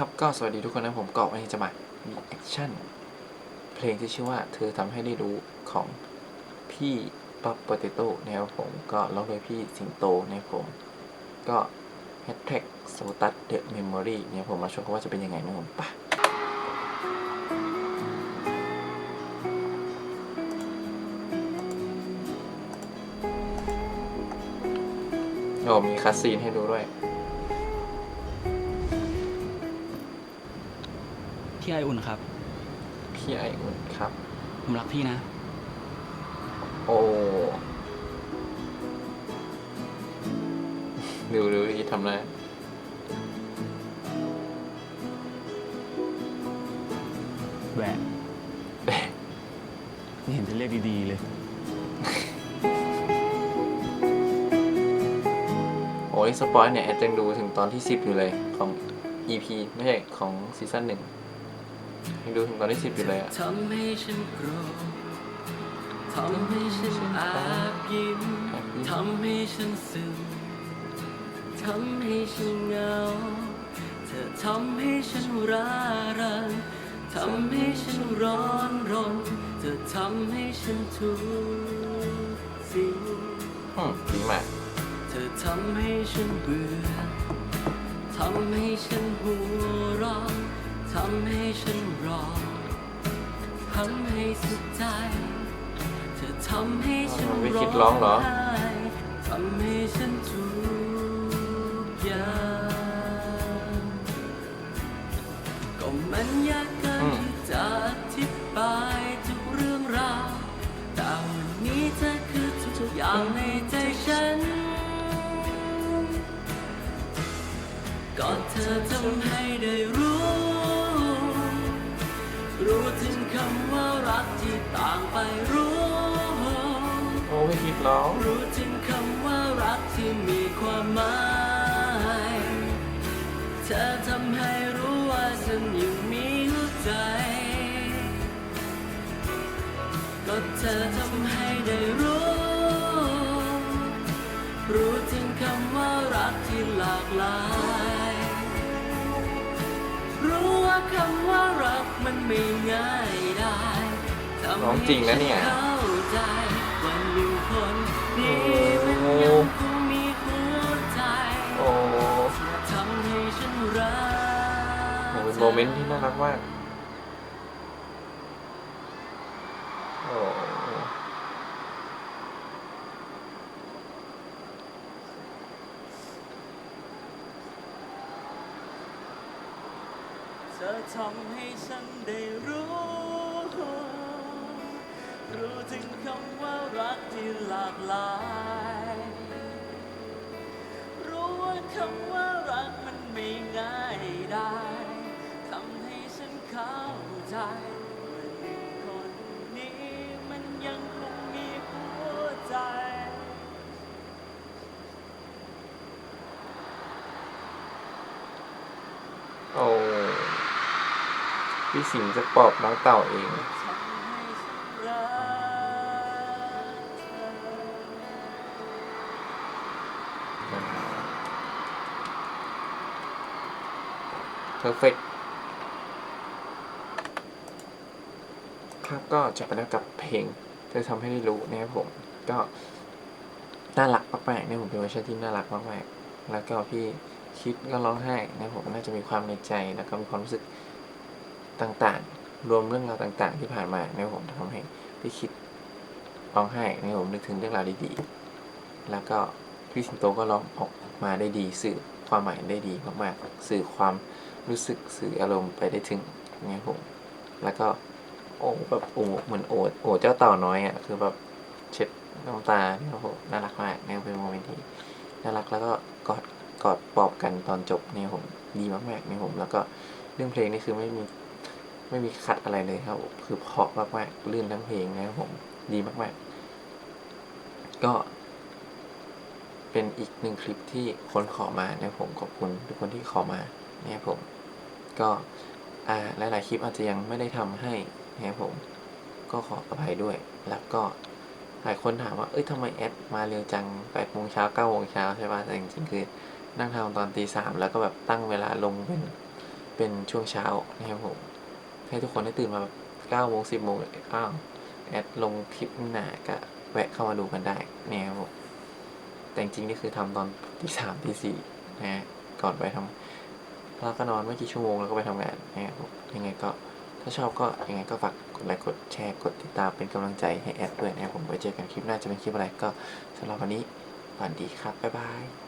ครับก็สวัสดีทุกคนนะผมกอบวันนี้จะมามีแอคชั่นเพลงที่ชื่อว่าเธอทำให้ได้รู้ของพี่ป๊อปโปเตโต้นะครับผมก็ร้องโดยพี่สิงโตนะครับผม ก็แฮชแท็กโซตัสเดอะเมมโมรีเนี่ยผมมาชมว่าจะเป็นยังไงนะผมปะโอ้มีคัสซีนให้ดูด้วย พี่ไออุ่นครับ พี่ไออุ่นครับ ผมรักพี่นะ โอ้ดูดูอีทำอะไรแหวะไม่เห็นจะเรียกดีๆเลย โอ้ยสปอยเนี่ยแอดยังดูถึงตอนที่ 10 อยู่เลยของ EP ไม่ใช่ของซีซั่นหนึ่ง ยังดูถึงตอนที่10อยู่เลยอะทำให้ฉันโกรธทำให้ฉันแอบยิ้มทำให้ฉันซึมทำให้ฉันเหงา เธอทำให้ฉันร่าเริงทำให้ฉันร้อนรน เธอทำให้ฉันทุกสิ่งอืมดีมากเธอทำให้ฉันเบื่อทำให้ฉันหัวเราะทำให้ฉัน ทำให้สุดใจ เธอทำให้ฉันมันไม่คิดร้องเหรอ ไห้ทำให้ฉันทุกอย่างก็มันยากเกินที่จะอธิบายทุกเรื่องราวแต่วันนี้เธอคือทุกอย่างในใจฉัน ก็เธอทำให้ได้รู้ รู้ถึง คำว่ารักที่ต่างไปรู้ โอ้ไม่คิดร้องรู้ถึงคำว่ารักที่มีความหมาย เธอทำให้รู้ว่าฉันยังมีหัวใจ ก็เธอทำให้ได้รู้ รู้ถึงคำว่ารักที่หลากหลาย รู้ว่าคำว่ารักมันไม่ง่ายได้ทำ ร้องให้จริงนะเนี่ยฉัเข้าใจว่าหนึ่งคนนี้มันยังคงมีหัวใจโอ้ทำให้ฉันรักโหเป็นโมเมนต์ที่น่ารักมากโอ้เธอทำให้ฉันได้รู้ รู้ถึงคำว่ารักที่หลากหลาย รู้ว่าคำว่ารักมันไม่ง่ายได้ทำให้ฉันเข้าใจว่าหนึ่งคนนี้มันยังคงมีหัวใจโอ้พี่สิงห์จะปอบน้องเต่าเอง perfect ครับก็จบไปแล้วกับเพลงเธอทำให้ได้รู้นะครับผม ก็น่ารักมากๆเนี่ยผมเป็นเวอร์ชันที่น่ารักมากๆแล้วก็พี่คิดก็ร้องไห้นะผมน่าจะมีความในใจแล้วก็มีความรู้สึกต่างๆ รวมเรื่องราวต่าง ๆ ที่ผ่านมานะผมทำให้พี่คิดร้องไห้นะผมนึกถึงเรื่องราวดีๆแล้วก็พี่สิงโตก็ร้องออกมาได้ดีสื่อความหมายได้ดีมากๆสื่อความ รู้สึกสื่ออารมณ์ไปได้ถึงนะครับผมแล้วก็โอ้แบบโอ้เหมือนโอดโอดเจ้าเต่าน้อยอะคือแบบเช็ดน้ำตาเนี่ยโอ้โหน่ารักมากเนี่ยเป็นโมเมนต์ที่น่ารักแล้วก็กอดกอดปลอบกันตอนจบเนี่ยผมดีมากๆเนี่ยผมแล้วก็เรื่องเพลงนี่คือไม่มีไม่มีขัดอะไรเลยครับ คือเพาะมากๆลื่นทั้งเพลงนะครับผมดีมากๆ ก็ เป็นอีกหนึ่งคลิปที่คนขอมานะผมขอบคุณทุกคนที่ขอมานะครับผม ก็อ่าหลายๆคลิปอาจจะยังไม่ได้ทำให้นะครับผมก็ขออภัยด้วย แล้วก็หลายคนถามว่า เอ้ยทำไมแอดมาเร็วจังแปดโมงเช้าเก้าโมงเช้าใช่ป่ะแต่จริงๆคือนั่งทำตอนตีสามแล้วก็แบบตั้งเวลาลงเป็นเป็นช่วงเช้านะครับผมให้ทุกคนได้ตื่นมาแบบเก้าโมงสิบโมงอ้าวแอดลงคลิปหนาก็แวะเข้ามาดูกันได้เนี่ยครับผมแต่จริงๆนี่คือทำตอนตีสามตีสี่นะฮะก่อนไปทำ แล้วก็นอนไม่กี่ชั่วโมงแล้วก็ไปทำงานนะครับยังไงก็ถ้าชอบก็ยังไงก็ฝากกดไลค์กดแชร์กดติดตามเป็นกำลังใจให้แอดด้วยนะครับผมไว้เจอกันคลิปหน้าจะเป็นคลิปอะไรก็สำหรับวันนี้สวัสดีครับบ๊ายบาย